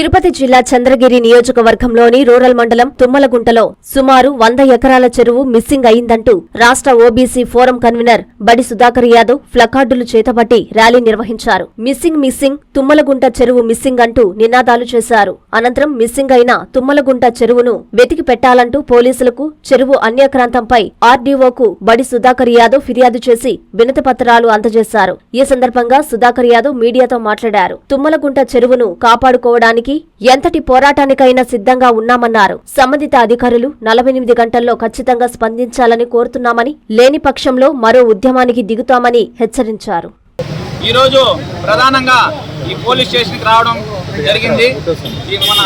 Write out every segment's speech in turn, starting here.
తిరుపతి జిల్లా చంద్రగిరి నియోజకవర్గంలోని రూరల్ మండలం తుమ్మలగుంటలో సుమారు వంద ఎకరాల చెరువు మిస్సింగ్ అయిందంటూ రాష్ట్ర OBC forum convener Badi Sudhakar Yadav ఫ్లకార్డులు చేతబట్టి ర్యాలీ నిర్వహించారు. మిస్సింగ్ మిస్సింగ్ తుమ్మలగుంట చెరువు మిస్సింగ్ అంటూ నినాదాలు చేశారు. అనంతరం మిస్సింగ్ అయిన తుమ్మలగుంట చెరువును వెతికి పెట్టాలంటూ పోలీసులకు చెరువు అన్యక్రాంతంపై ఆర్డీఓకు బడి సుధాకర్ యాదవ్ ఫిర్యాదు చేసి వినతిపత్రాలు అందజేశారు. ఈ సందర్భంగా సుధాకర్ యాదవ్ మీడియాతో మాట్లాడారు. తుమ్మలగుంట చెరువును కాపాడుకోవడానికి ఎంతటి పోరాటానికైనా సిద్ధంగా ఉన్నామన్నారు. సంబంధిత అధికారులు నలభై ఎనిమిది గంటల్లో ఖచ్చితంగా స్పందించాలని కోరుతున్నామని లేని పక్షంలో మరో ఉద్యమానికి దిగుతామని హెచ్చరించారు. ఈరోజు ప్రధానంగా ఈ పోలీస్ స్టేషన్కి రావడం జరిగింది. ఈ మన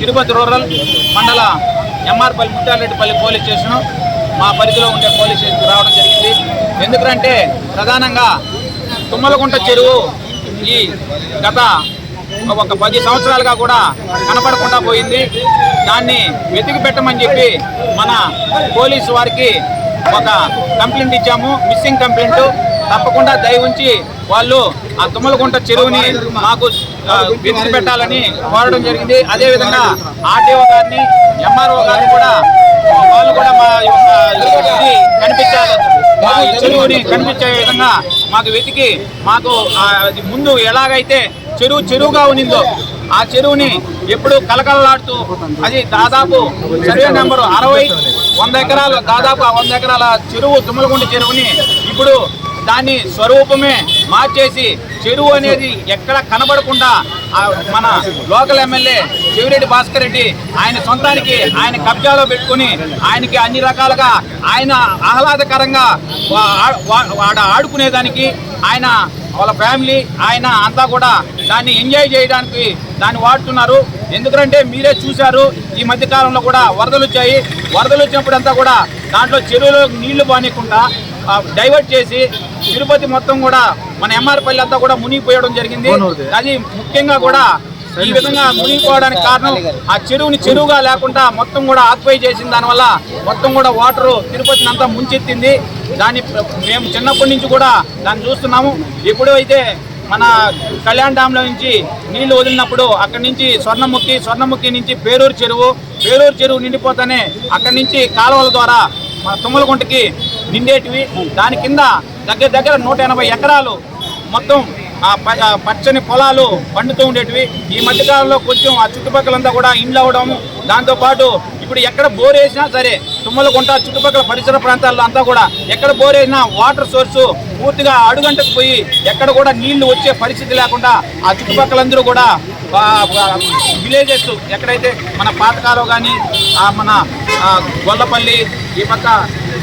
తిరుపతి రూరల్ మండల ఎంఆర్పల్లి ముత్యాలరెడ్డిపల్లి పోలీస్ స్టేషను మా పరిధిలో ఉండే పోలీస్ స్టేషన్కి రావడం జరిగింది. ఎందుకంటే ప్రధానంగా తుమ్మలగుంట చెరువు ఈ గత ఒక పది సంవత్సరాలుగా కూడా కనపడకుండా పోయింది. దాన్ని వెతికి పెట్టమని చెప్పి మన పోలీసు వారికి ఒక కంప్లైంట్ ఇచ్చాము. Missing complaint. తప్పకుండా దయ ఉంచి వాళ్ళు ఆ తుమ్మలగుంట చెరువుని మాకు వెతికి పెట్టాలని కోరడం జరిగింది. అదేవిధంగా ఆర్టీఓ గారిని ఎంఆర్ఓ గారిని కూడా వాళ్ళు కూడా మా యొక్క కనిపించాలి. మా చెరువుని కనిపించే విధంగా మాకు వెతికి మాకు అది ముందు ఎలాగైతే చెరువు చెరువుగా ఉన్నిందో. ఆ చెరువుని ఎప్పుడు కలకలలాడుతూ అది దాదాపు సర్వే నెంబరు అరవై వంద ఎకరాలు దాదాపు ఆ వంద ఎకరాల చెరువు తుమ్మలగుండి చెరువుని ఇప్పుడు దాన్ని స్వరూపమే మార్చేసి చెరువు అనేది ఎక్కడ కనబడకుండా మన లోకల్ ఎమ్మెల్యే చెవిరెడ్డి భాస్కర్ రెడ్డి ఆయన సొంతానికి ఆయన కబ్జాలో పెట్టుకుని ఆయనకి అన్ని రకాలుగా ఆయన ఆహ్లాదకరంగా వా- వాడ ఆడుకునేదానికి ఆయన వాళ్ళ ఫ్యామిలీ ఆయన అంతా కూడా దాన్ని ఎంజాయ్ చేయడానికి దాన్ని వాడుతున్నారు. ఎందుకంటే మీరే చూశారు ఈ మధ్య కాలంలో కూడా వరదలు వచ్చాయి. వరదలు వచ్చినప్పుడు అంతా కూడా దాంట్లో చెరువులో నీళ్ళు బానికుండా డైవర్ట్ చేసి తిరుపతి మొత్తం కూడా మన ఎంఆర్పల్లి అంతా కూడా మునిగిపోయడం జరిగింది. అది ముఖ్యంగా కూడా ఈ విధంగా మునిగిపోవడానికి కారణం ఆ చెరువుని చెరువుగా లేకుండా మొత్తం కూడా ఆక్యుపై చేసిన దానివల్ల మొత్తం కూడా వాటర్ తిరుపతిని అంతా ముంచెత్తింది. దాన్ని మేము చిన్నప్పటి నుంచి కూడా దాన్ని చూస్తున్నాము. ఎప్పుడు అయితే మన కళ్యాణ్ డ్యాంలో నుంచి నీళ్ళు వదిలినప్పుడు అక్కడి నుంచి స్వర్ణముఖి స్వర్ణముఖి నుంచి పేరూరు చెరువు పేరూరు చెరువు నిండిపోతేనే అక్కడి నుంచి కాలువల ద్వారా మన తుమ్మలగుంటకి నిండేటివి. దాని కింద దగ్గర దగ్గర నూట ఎనభై ఎకరాలు మొత్తం ఆ ప- పచ్చని పొలాలు పండుతూ ఉండేటివి. ఈ మధ్యకాలంలో కొంచెం ఆ చుట్టుపక్కలంతా కూడా ఇండ్లు అవడం దాంతోపాటు ఇప్పుడు ఎక్కడ బోర్ వేసినా సరే తుమ్మలగుంట చుట్టుపక్కల పరిసర ప్రాంతాల్లో అంతా కూడా ఎక్కడ బోర్ వేసినా వాటర్ సోర్సు పూర్తిగా అడుగంటకు పోయి ఎక్కడ కూడా నీళ్ళు వచ్చే పరిస్థితి లేకుండా ఆ చుట్టుపక్కలందరూ కూడా విలేజెస్ ఎక్కడైతే మన పాతకాలో కానీ మన గొల్లపల్లి ఈ పక్క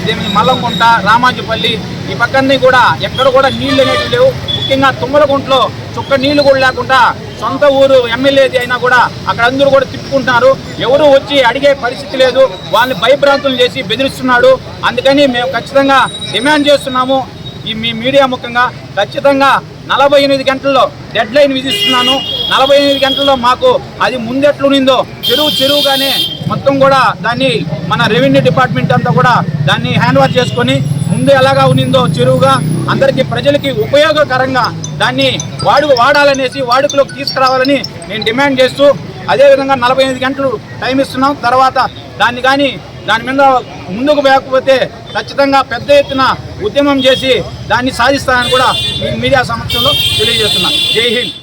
ఇదేమి మల్లంగుంట రామాజుపల్లి ఈ పక్కన్నీ కూడా ఎక్కడ కూడా నీళ్ళు అనేవి లేవు. ముఖ్యంగా తుమ్మలగుంట్లో చుక్క నీళ్ళు కూడా లేకుండా సొంత ఊరు ఎమ్మెల్యేది అయినా కూడా అక్కడ అందరూ కూడా తిప్పుకుంటున్నారు. ఎవరు వచ్చి అడిగే పరిస్థితి లేదు. వాళ్ళని భయభ్రాంతులు చేసి బెదిరిస్తున్నాడు. అందుకని మేము ఖచ్చితంగా డిమాండ్ చేస్తున్నాము ఈ మీ మీడియా ముఖంగా. ఖచ్చితంగా నలభై ఎనిమిది గంటల్లో డెడ్ లైన్ విధిస్తున్నాను. నలభై ఎనిమిది గంటల్లో మాకు అది ముందెట్లునిందో చెరువు చెరువుగానే మొత్తం కూడా దాన్ని మన రెవెన్యూ డిపార్ట్మెంట్ అంతా కూడా దాన్ని హ్యాండ్ ఓవర్ చేసుకొని ముందు ఎలాగా ఉన్నిందో చెరువుగా అందరికీ ప్రజలకి ఉపయోగకరంగా దాన్ని వాడు వాడాలనేసి వాడుకలోకి తీసుకురావాలని నేను డిమాండ్ చేస్తూ అదేవిధంగా నలభై ఎనిమిది గంటలు టైం ఇస్తున్నాం. తర్వాత దాన్ని కానీ దాని మీద ముందుకు వేయకపోతే ఖచ్చితంగా పెద్ద ఎత్తున ఉద్యమం చేసి దాన్ని సాధిస్తానని కూడా ఈ మీడియా సమక్షంలో తెలియజేస్తున్నాను జై హింద్.